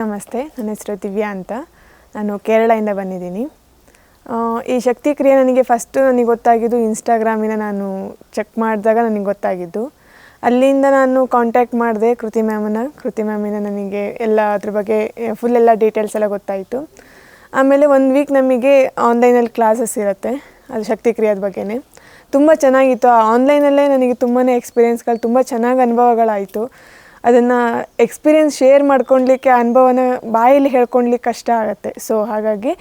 ನಮಸ್ತೆ, ನನ್ನ ಹೆಸರು ದಿವ್ಯಾ ಅಂತ. ನಾನು ಕೇರಳದಿಂದ ಬಂದಿದ್ದೀನಿ. ಈ ಶಕ್ತಿ ಕ್ರಿಯೆ ನನಗೆ ಫಸ್ಟು ನನಗೆ ಗೊತ್ತಾಗಿದ್ದು ಇನ್ಸ್ಟಾಗ್ರಾಮಿನ ನಾನು ಚೆಕ್ ಮಾಡಿದಾಗ ನನಗೆ ಗೊತ್ತಾಗಿದ್ದು. ಅಲ್ಲಿಂದ ನಾನು ಕಾಂಟ್ಯಾಕ್ಟ್ ಮಾಡಿದೆ ಕೃತಿ ಮ್ಯಾಮನ್ನ ಕೃತಿ ಮ್ಯಾಮಿನ ನನಗೆ ಎಲ್ಲ ಅದ್ರ ಬಗ್ಗೆ ಫುಲ್ ಎಲ್ಲ ಡೀಟೇಲ್ಸ್ ಎಲ್ಲ ಗೊತ್ತಾಯಿತು. ಆಮೇಲೆ ಒಂದು ವೀಕ್ ನಮಗೆ ಆನ್ಲೈನಲ್ಲಿ ಕ್ಲಾಸಸ್ ಇರುತ್ತೆ, ಅದು ಶಕ್ತಿ ಕ್ರಿಯೆದ ಬಗ್ಗೆನೇ. ತುಂಬ ಚೆನ್ನಾಗಿತ್ತು. ಆ ಆನ್ಲೈನಲ್ಲೇ ನನಗೆ ತುಂಬಾ ಎಕ್ಸ್ಪೀರಿಯೆನ್ಸ್ಗಳು ತುಂಬ ಚೆನ್ನಾಗಿ ಅನುಭವಗಳಾಯಿತು. ಅದನ್ನು ಎಕ್ಸ್ಪೀರಿಯೆನ್ಸ್ ಶೇರ್ ಮಾಡ್ಕೊಳ್ಲಿಕ್ಕೆ, ಅನುಭವನ ಬಾಯಲ್ಲಿ ಹೇಳ್ಕೊಳ್ಲಿಕ್ಕೆ ಕಷ್ಟ ಆಗುತ್ತೆ. ಸೊ ಹಾಗಾಗಿ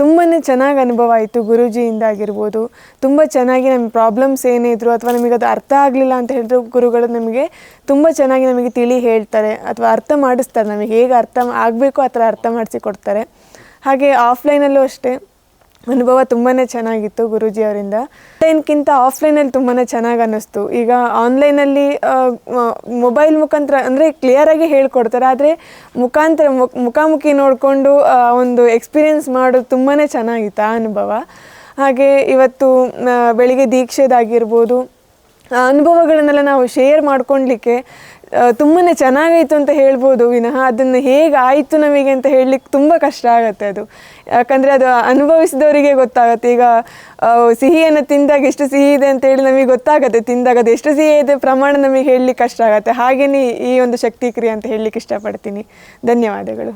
ತುಂಬಾ ಚೆನ್ನಾಗಿ ಅನುಭವ ಆಯಿತು ಗುರೂಜಿಯಿಂದ ಆಗಿರ್ಬೋದು. ತುಂಬ ಚೆನ್ನಾಗಿ ನಮ್ಮ ಪ್ರಾಬ್ಲಮ್ಸ್ ಏನೇ ಇದ್ರು ಅಥವಾ ನಮಗೆ ಅದು ಅರ್ಥ ಆಗಲಿಲ್ಲ ಅಂತ ಹೇಳಿದ್ರು ಗುರುಗಳು ನಮಗೆ ತುಂಬ ಚೆನ್ನಾಗಿ ನಮಗೆ ತಿಳಿ ಹೇಳ್ತಾರೆ ಅಥವಾ ಅರ್ಥ ಮಾಡಿಸ್ತಾರೆ ನಮಗೆ ಹೇಗೆ ಅರ್ಥ ಆಗಬೇಕು ಆ ಥರ ಅರ್ಥ ಮಾಡಿಸಿ ಕೊಡ್ತಾರೆ. ಹಾಗೆ ಆಫ್ಲೈನಲ್ಲೂ ಅಷ್ಟೇ. ಅನುಭವ ತುಂಬಾ ಚೆನ್ನಾಗಿತ್ತು ಗುರೂಜಿ ಅವರಿಂದ. ಆನ್ಲೈನ್ಗಿಂತ ಆಫ್ಲೈನಲ್ಲಿ ತುಂಬಾ ಚೆನ್ನಾಗಿ ಅನ್ನಿಸ್ತು. ಈಗ ಆನ್ಲೈನಲ್ಲಿ ಮೊಬೈಲ್ ಮುಖಾಂತರ ಅಂದರೆ ಕ್ಲಿಯರಾಗಿ ಹೇಳ್ಕೊಡ್ತಾರೆ. ಆದರೆ ಮುಖಾಂತರ, ಮುಖ, ಮುಖಾಮುಖಿ ನೋಡಿಕೊಂಡು ಒಂದು ಎಕ್ಸ್ಪೀರಿಯೆನ್ಸ್ ಮಾಡೋದು ತುಂಬಾ ಚೆನ್ನಾಗಿತ್ತು ಆ ಅನುಭವ. ಹಾಗೆ ಇವತ್ತು ಬೆಳಿಗ್ಗೆ ದೀಕ್ಷೆದಾಗಿರ್ಬೋದು ಅನುಭವಗಳನ್ನೆಲ್ಲ ನಾವು ಶೇರ್ ಮಾಡ್ಕೊಳ್ಲಿಕ್ಕೆ ತುಂಬಾ ಚೆನ್ನಾಗಾಯಿತು ಅಂತ ಹೇಳ್ಬೋದು. ವಿನಃ ಅದನ್ನು ಹೇಗೆ ಆಯಿತು ನಮಗೆ ಅಂತ ಹೇಳಲಿಕ್ಕೆ ತುಂಬ ಕಷ್ಟ ಆಗುತ್ತೆ ಅದು. ಯಾಕಂದರೆ ಅದು ಅನುಭವಿಸಿದವರಿಗೆ ಗೊತ್ತಾಗುತ್ತೆ. ಈಗ ಸಿಹಿಯನ್ನು ತಿಂದಾಗ ಎಷ್ಟು ಸಿಹಿ ಇದೆ ಅಂತ ಹೇಳಿ ನಮಗೆ ಗೊತ್ತಾಗುತ್ತೆ. ತಿಂದಾಗ ಅದು ಎಷ್ಟು ಸಿಹಿ ಇದೆ ಪ್ರಮಾಣ ನಮಗೆ ಹೇಳಲಿಕ್ಕೆ ಕಷ್ಟ ಆಗುತ್ತೆ. ಹಾಗೆಯೇ ಈ ಒಂದು ಶಕ್ತಿ ಕ್ರಿಯೆ ಅಂತ ಹೇಳಲಿಕ್ಕೆ ಇಷ್ಟಪಡ್ತೀನಿ. ಧನ್ಯವಾದಗಳು.